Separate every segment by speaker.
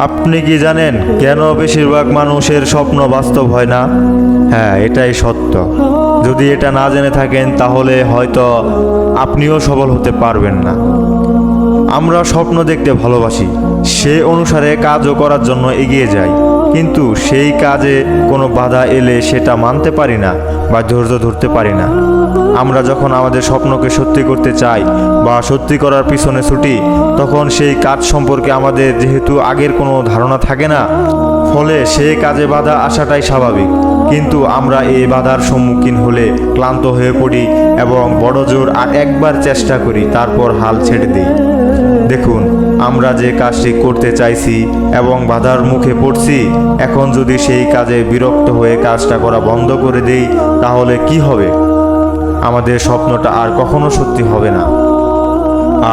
Speaker 1: আপনি কি জানেন কেন বেশিরভাগ মানুষের স্বপ্ন বাস্তব হয় না? হ্যাঁ এটাই সত্য। যদি এটা না জেনে থাকেন, তাহলে হয়তো আপনিও সফল হতে পারবেন না। আমরা স্বপ্ন দেখতে ভালোবাসি। সে অনুসারে কাজও করার জন্য এগিয়ে যাই। কিন্তু সেই কাজে কোনো বাধা এলে সেটা মানতে পারি না বা ধৈর্য ধরতে পারি না। আমরা যখন আমাদের স্বপ্নকে সত্যি করতে চাই বা সত্যি করার পিছনে ছুটি, তখন সেই কাজ সম্পর্কে আমাদের যেহেতু আগের কোনো ধারণা থাকে না, ফলে সেই কাজে বাধা আসাটাই স্বাভাবিক। কিন্তু আমরা এই বাধার সম্মুখীন হলে ক্লান্ত হয়ে পড়ি এবং বড় জোর আর একবার চেষ্টা করি, তারপর হাল ছেড়ে দিই। আমরা যে কাজটি করতে চাইছি এবং বাধার মুখে পড়ছি, এখন যদি সেই কাজে বিরক্ত হয়ে কাজটা করা বন্ধ করে দেই, তাহলে কি হবে? আমাদের স্বপ্নটা আর কখনো সত্যি হবে না।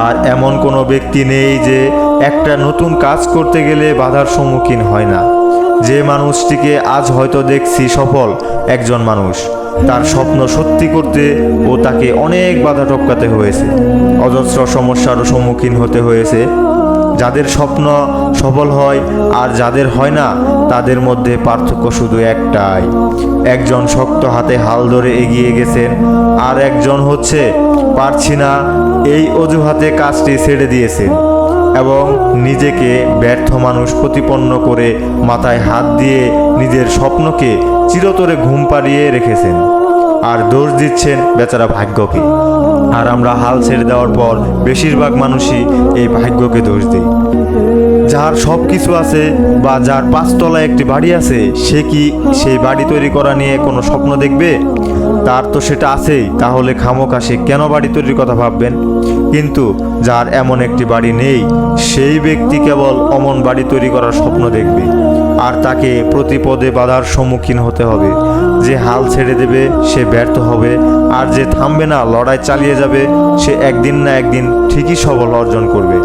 Speaker 1: আর এমন কোনো ব্যক্তি নেই যে একটা নতুন কাজ করতে গেলে বাধার সম্মুখীন হয় না। যে মানুষটিকে আজ হয়তো দেখছি সফল, একজন মানুষ। তার স্বপ্ন সত্যি করতে ও তাকে অনেক বাধা টপকাতে হয়েছে। অজস্র সমস্যারও সম্মুখীন হতে হয়েছে। যাদের স্বপ্ন সফল হয় আর যাদের হয় না, তাদের মধ্যে পার্থক্য শুধু একটাই। একজন শক্ত হাতে হাল ধরে এগিয়ে গেছেন, আর একজন হচ্ছে, পারছি না, এই অজুহাতে কাজটি ছেড়ে দিয়েছেন। এবং নিজেকে ব্যর্থ মানুষ প্রতিপন্ন করে মাথায় হাত দিয়ে নিজের স্বপ্নকে চিরতরে ঘুম পাড়িয়ে রেখেছেন। আর দোষ দিচ্ছেন বেচারা ভাগ্যকে। আর আমরা হাল ছেড়ে দেওয়ার পর বেশিরভাগ মানুষই এই ভাগ্যকে দোষ দেয়। যার সব কিছু আছে বা যার পাঁচতলায় একটি বাড়ি আছে, সে কি সেই বাড়ি তৈরি করা নিয়ে কোনো স্বপ্ন দেখবে? তার তো সেটা আছেই, তাহলে খামোকা সে কেন বাড়ি তৈরির কথা ভাববেন? কিন্তু যার এমন একটি বাড়ি নেই, সেই ব্যক্তি কেবল অমন বাড়ি তৈরি করার স্বপ্ন দেখবে। আর তাকে প্রতিপদে বাধার সম্মুখীন হতে হবে। যে হাল ছেড়ে দেবে, সে ব্যর্থ হবে। আর যে থামবে না, লড়াই চালিয়ে যাবে, সে একদিন না একদিন ঠিকই সবল অর্জন করবে।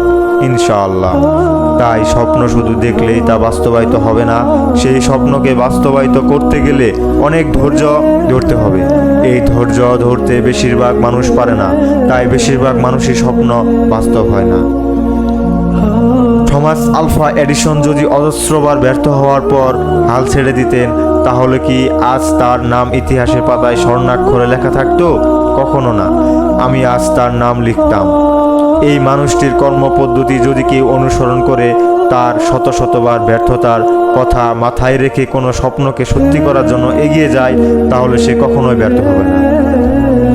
Speaker 1: ইনশাআল্লাহ। তাই স্বপ্ন শুধু দেখলেই তা বাস্তবায়িত হবে না। সেই স্বপ্নকে বাস্তবায়িত করতে গেলে অনেক ধৈর্য ধরতে হবে। এই ধৈর্য ধরতে বেশিরভাগ মানুষ পারে না, তাই বেশিরভাগ মানুষই স্বপ্ন বাস্তব হয় না। থমাস আলফা এডিসন যদি অজস্রবার ব্যর্থ হওয়ার পর হাল ছেড়ে দিতেন, তাহলে কি আজ তার নাম ইতিহাসের পাতায় স্বর্ণাক্ষরে লেখা থাকতো? কখনো না। আমি আজ তার নাম লিখতাম। এই মানুষটির কর্মপদ্ধতি যদি কেউ অনুসরণ করে, তার শত শতবার ব্যর্থতার কথা মাথায় রেখে কোনো স্বপ্নকে সত্যি করার জন্য এগিয়ে যায়, তাহলে সে কখনোই ব্যর্থ হবে না।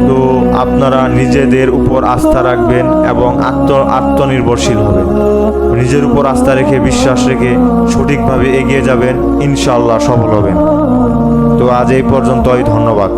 Speaker 1: তো আপনারা নিজেদের উপর আস্থা রাখবেন এবং আত্ম, আত্মনির্ভরশীল হবেন। নিজের উপর আস্থা রেখে, বিশ্বাস রেখে সঠিকভাবে এগিয়ে যাবেন ইনশাল্লাহ সফল হবেন। তো আজ এই পর্যন্তই, ধন্যবাদ।